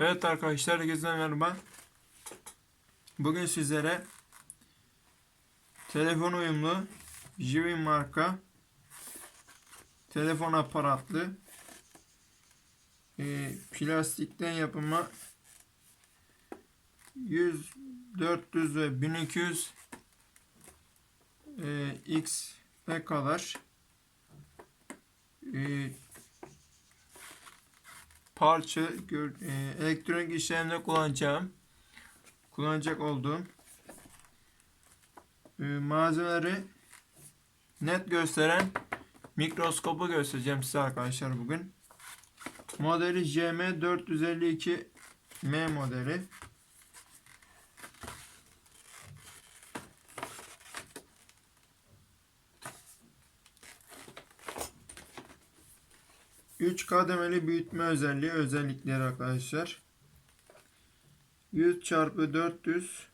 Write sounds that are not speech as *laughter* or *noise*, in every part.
Evet arkadaşlar herkese merhaba. Bugün sizlere telefon uyumlu Jivin marka telefon aparatlı e, plastikten yapımı 100 400 ve 1200 e, X'e kadar e, parça e, elektronik işlemde kullanacağım kullanacak olduğum e, malzemeleri net gösteren mikroskopu göstereceğim size arkadaşlar bugün. Modeli JM452M modeli. Üç kademeli büyütme özelliği özellikleri arkadaşlar. 100 çarpı 400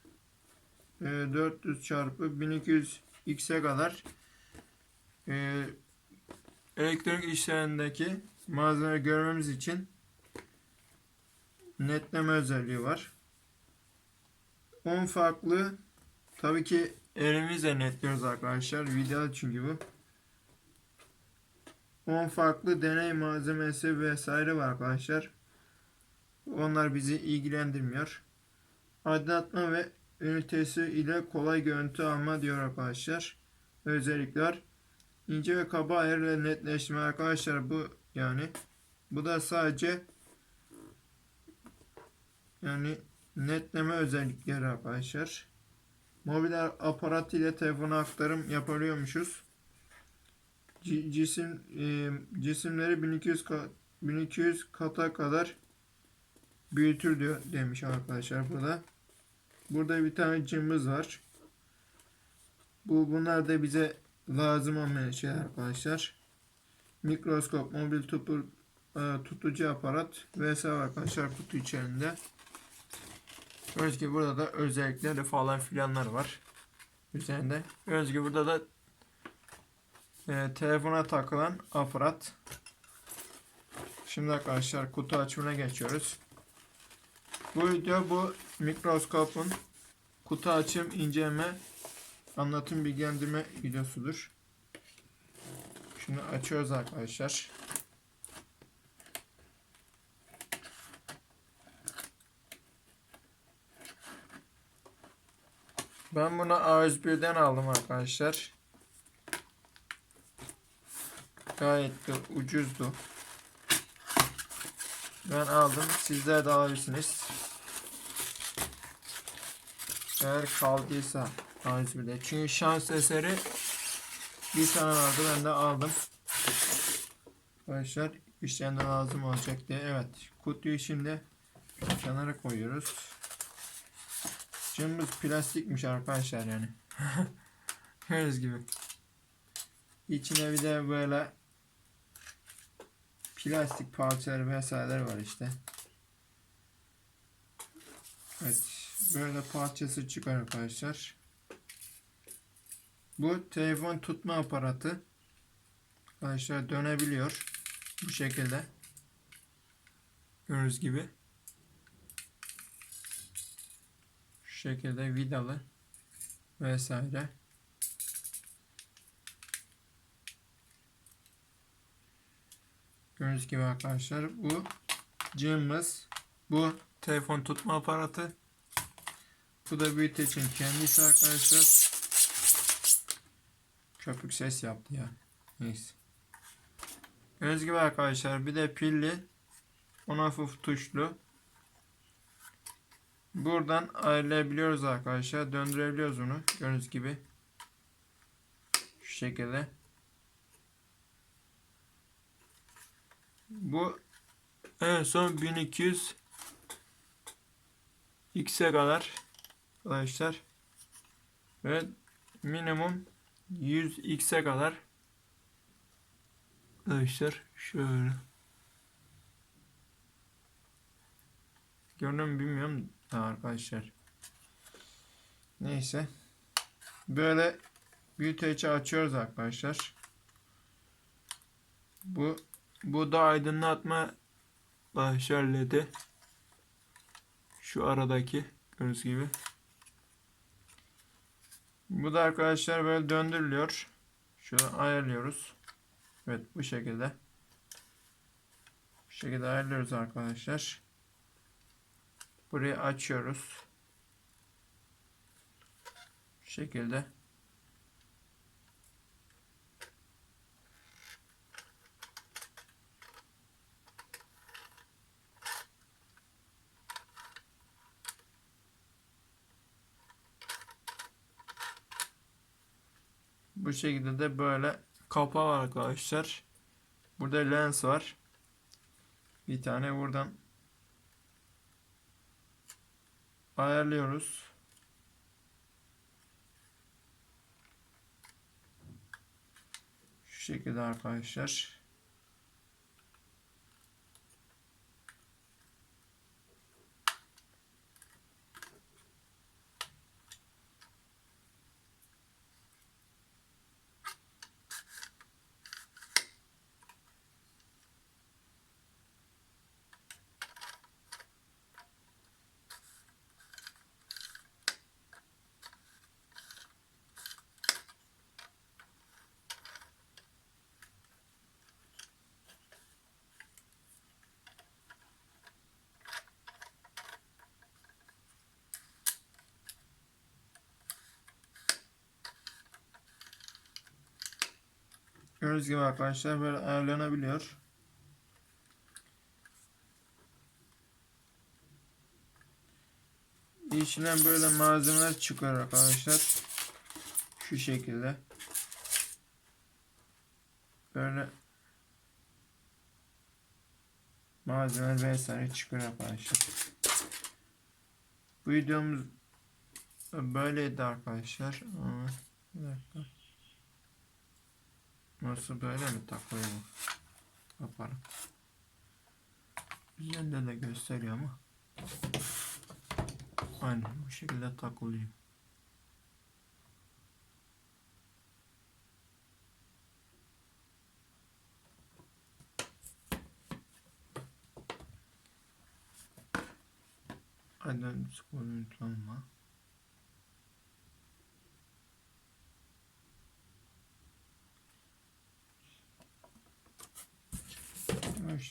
e, 400 çarpı 1200 x'e kadar e, elektronik işlerindeki malzeme görmemiz için netleme özelliği var. 10 farklı tabii ki elimizle netliyoruz arkadaşlar. Video çünkü bu. 10 farklı deney malzemesi vesaire var arkadaşlar. Onlar bizi ilgilendirmiyor. Aydınlatma ve ünitesi ile kolay görüntü alma diyor arkadaşlar. Özellikler ince ve kaba ayarla netleştirme arkadaşlar bu yani bu da sadece yani netleme özellikleri arkadaşlar. Mobil aparat ile telefona aktarım yapabiliyormuşuz. Cisim e, cisimleri 1200 ka- 1200 kata kadar büyütür diyor demiş arkadaşlar burada. Burada bir tane cımbız var. Bu bunlar da bize lazım olmayan şeyler arkadaşlar. Mikroskop, mobil tutur, e, tutucu aparat vs arkadaşlar kutu içerisinde. Gördüğünüz burada da özellikleri falan filanlar var. Üzerinde. Gördüğünüz burada da e, telefona takılan aparat. Şimdi arkadaşlar kutu açımına geçiyoruz. Bu video bu mikroskopun kutu açım, inceleme, anlatım, bilgilendirme videosudur. Şunu açıyoruz arkadaşlar. Ben bunu A101'den aldım arkadaşlar. Gayet de ucuzdu. Ben aldım. Sizler de alabilirsiniz. Eğer kaldıysa A101'de. Çünkü şans eseri bir tane vardı. Ben de aldım. Arkadaşlar işlerinde lazım olacak diye. Evet. Kutuyu şimdi kenara koyuyoruz. Cımbız plastikmiş arkadaşlar yani. *laughs* Gördüğünüz gibi. İçine bir de böyle plastik parçaları vesaireler var işte. Evet. Böyle parçası çıkar arkadaşlar. Bu telefon tutma aparatı. Arkadaşlar dönebiliyor. Bu şekilde. Gördüğünüz gibi. Şu şekilde vidalı vesaire. Gördüğünüz gibi arkadaşlar bu cımbız. Bu telefon tutma aparatı. Bu da büyütecin kendisi arkadaşlar. Köpük ses yaptı ya. Neyse. Gördüğünüz gibi arkadaşlar bir de pilli. On hafif tuşlu. Buradan ayarlayabiliyoruz arkadaşlar. Döndürebiliyoruz bunu. Gördüğünüz gibi. Şu şekilde. Bu en son 1200 X'e kadar arkadaşlar ve minimum 100 X'e kadar arkadaşlar şöyle Gördün mü bilmiyorum da arkadaşlar. Neyse. Böyle büyüteci açıyoruz arkadaşlar. Bu bu da aydınlatma arkadaşlar ledi. Şu aradaki gördüğünüz gibi. Bu da arkadaşlar böyle döndürülüyor. Şunu ayarlıyoruz. Evet bu şekilde. Bu şekilde ayarlıyoruz arkadaşlar. Burayı açıyoruz. Bu şekilde. Bu şekilde de böyle kapağı var arkadaşlar. Burada lens var. Bir tane buradan ayarlıyoruz. Şu şekilde arkadaşlar. Gördüğünüz gibi arkadaşlar böyle ayarlanabiliyor. İçinden böyle malzemeler çıkıyor arkadaşlar. Şu şekilde. Böyle malzemeler vesaire çıkıyor arkadaşlar. Bu videomuz böyleydi arkadaşlar. Bir dakika. Nasıl böyle mi takılıyor bu? Yaparım. Üzerinde de gösteriyor ama. Aynen bu şekilde takılıyor. Hadi unutma.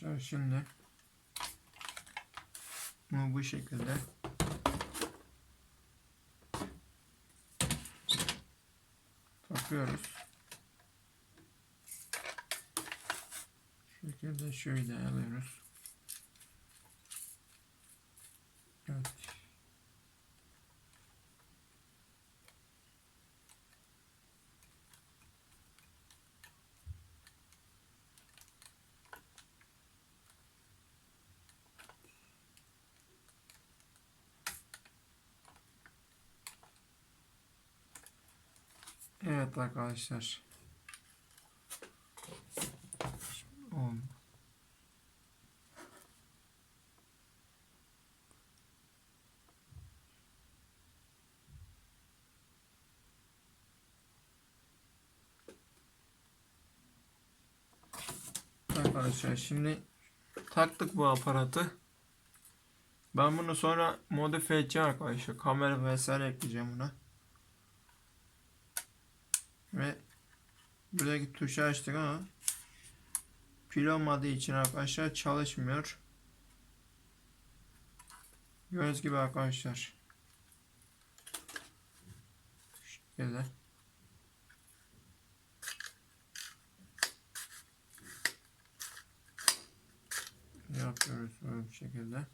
Arkadaşlar şimdi bunu bu şekilde takıyoruz. Şu şekilde şöyle alıyoruz. Evet. Evet arkadaşlar. Şimdi oldu. Arkadaşlar şimdi taktık bu aparatı. Ben bunu sonra modifiye edeceğim arkadaşlar. Kamera vesaire ekleyeceğim buna. Ve buradaki tuşu açtık ama pil olmadığı için arkadaşlar çalışmıyor. Gördüğünüz gibi arkadaşlar. Şu şekilde. Yapıyoruz bir şekilde.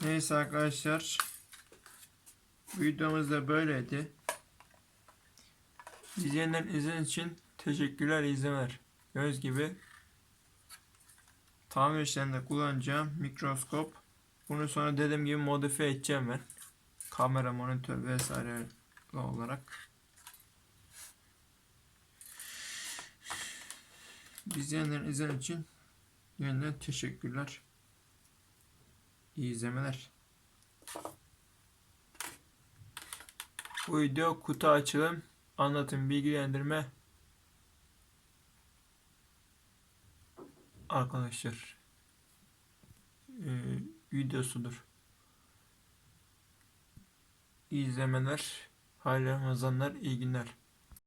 Neyse arkadaşlar. Videomuz da böyleydi. İzleyenler izlediğiniz için teşekkürler izlemeler. Göz gibi tamir işlerinde kullanacağım mikroskop. Bunu sonra dediğim gibi modifiye edeceğim ben. Kamera, monitör vesaire olarak. İzleyenlerin izlediğiniz için Yeniden teşekkürler. İyi izlemeler. Bu video kutu açılım, anlatım, bilgilendirme arkadaşlar eee, videosudur. İyi izlemeler, hayırlı Ramazanlar, iyi günler.